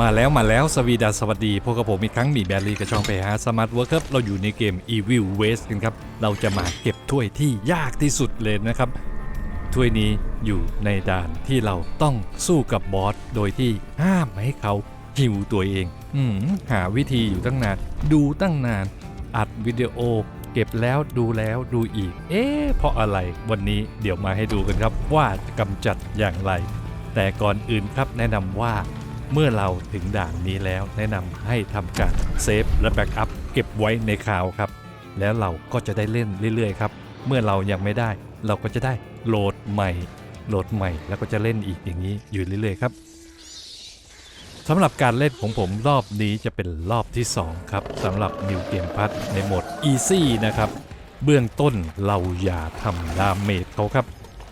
มาแล้วมาแล้วสวีดาสวัสดี พวกกับผมอีกครั้งมีแบลลี่กับช่องไปหาสมาร์ทเวิร์คครับ เราอยู่ในเกม Evil West กันครับ เราจะมาเก็บถ้วยที่ยากที่สุดเลยนะครับ ถ้วยนี้อยู่ในด่านที่เราต้องสู้กับบอส โดยที่ห้ามให้เขาหิวตัวเอง อืมหาวิธีอยู่ตั้งนาน ดูตั้งนาน อัดวิดีโอ เก็บแล้วดูแล้วดูอีก เอ๊ะเพราะอะไรวันนี้เดี๋ยวมาให้ดูกันครับว่าจะกำจัดอย่างไร แต่ก่อนอื่นครับแนะนำว่า เมื่อเราถึงด่านนี้แล้วแนะนำให้ทำการเซฟและแบ็กอัพเก็บไว้ในคลาวครับ แล้วเราก็จะได้เล่นเรื่อยๆครับ เมื่อเรายังไม่ได้ เราก็จะได้โหลดใหม่ โหลดใหม่แล้วก็จะเล่นอีกอย่างนี้อยู่เรื่อยๆครับสำหรับการเล่นของผมรอบนี้จะเป็นรอบที่ 2 ครับสำหรับ New Game p a s ในโหมด Easy นะครับ เบื้องต้นเราอย่าทำดาเมจเขาครับ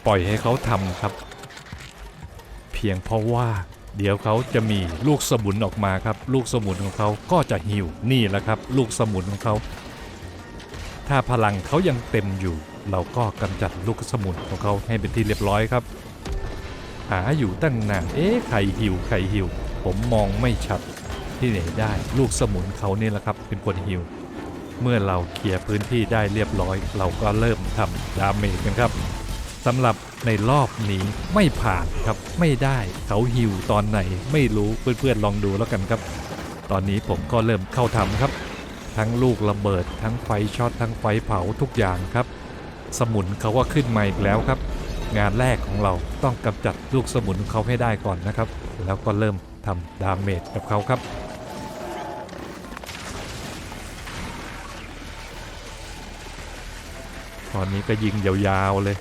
ปล่อยให้เขาทำครับ เพียงเพราะว่า เดี๋ยวเขาจะมีลูกสมุนออกมาครับ ลูกสมุนของเขาก็จะหิวนี่แหละครับ ลูกสมุนของเขา ถ้าพลังเขายังเต็มอยู่ เราก็กำจัดลูกสมุนของเขาให้เป็นที่เรียบร้อยครับ หาอยู่ตั้งนานเอ๊ะใครหิวใครหิว ผมมองไม่ชัดที่ไหนได้ ลูกสมุนเขานี่แหละครับ เป็นคนหิว เมื่อเราเคลียร์พื้นที่ได้เรียบร้อย เราก็เริ่มทำดาเมจกันครับสำหรับ ในรอบนี้ไม่ผ่านครับไม่ได้เขาหิวตอนไหนไม่รู้เพื่อนๆลองดูแล้วกันครับ ตอนนี้ผมก็เริ่มเข้าทำครับ ทั้งลูกระเบิด ทั้งไฟช็อตทั้งไฟเผาทุกอย่างครับ สมุนเขาก็ขึ้นมาอีกแล้วครับ งานแรกของเราต้องกำจัดลูกสมุนเขาให้ได้ก่อนนะครับ แล้วก็เริ่มทำดาเมจกับเขาครับตอนนี้ก็ยิงยาวๆเลย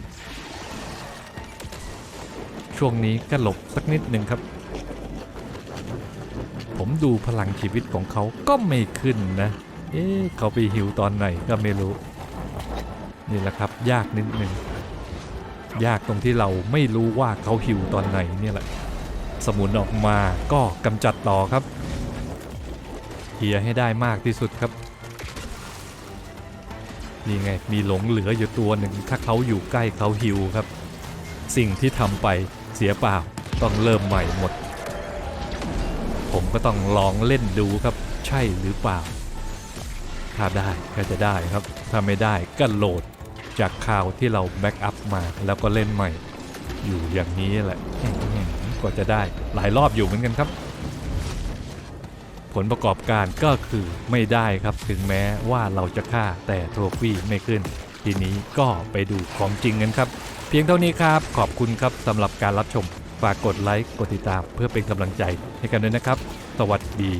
ช่วงนี้ก็หลบสักนิดหนึ่งครับ ผมดูพลังชีวิตของเขาก็ไม่ขึ้นนะ เอ๊ะเขาไปหิวตอนไหนก็ไม่รู้ นี่แหละครับยากนิดหนึ่งยากตรงที่เราไม่รู้ว่าเขาหิวตอนไหนเนี่ยแหละ สมุนออกมาก็กำจัดต่อครับเคลียให้ได้มากที่สุดครับนี่ไงมีหลงเหลืออยู่ตัวหนึ่งถ้าเขาอยู่ใกล้เขาหิวครับ สิ่งที่ทำไป เสียเปล่าต้องเริ่มใหม่หมด ผมก็ต้องลองเล่นดูครับใช่หรือเปล่า ถ้าได้ก็จะได้ครับ ถ้าไม่ได้ก็โหลดจากข่าวที่เราแบ็กอัพมาแล้วก็เล่นใหม่ อยู่อย่างนี้แหละกว่าจะได้หลายรอบอยู่เหมือนกันครับ ผลประกอบการก็คือไม่ได้ครับถึงแม้ว่าเราจะฆ่าแต่โทรฟี่ไม่ขึ้น ทีนี้ก็ไปดูของจริงกันครับ เพียงเท่านี้ครับ ขอบคุณครับสำหรับการรับชม ฝากกดไลค์ กดติดตามเพื่อเป็นกำลังใจให้กันด้วยนะครับ สวัสดี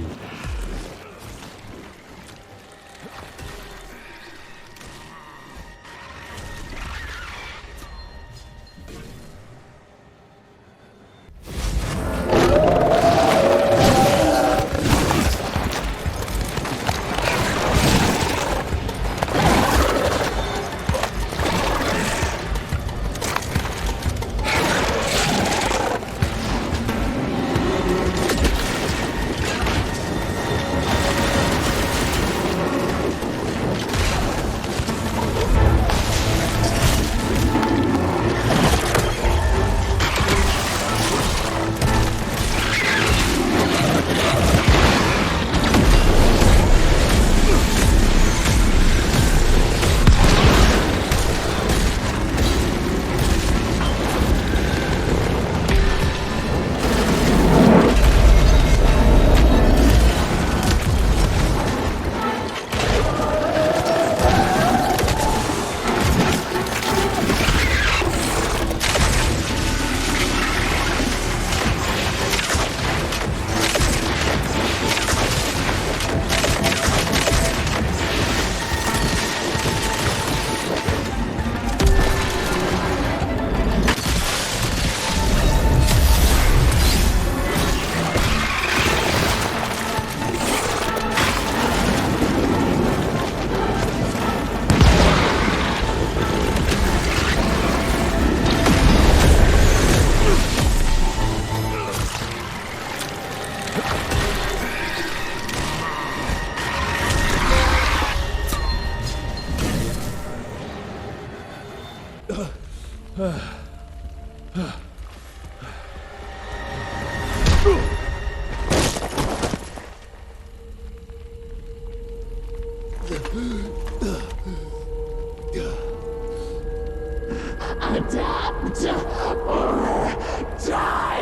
Adapt or Die!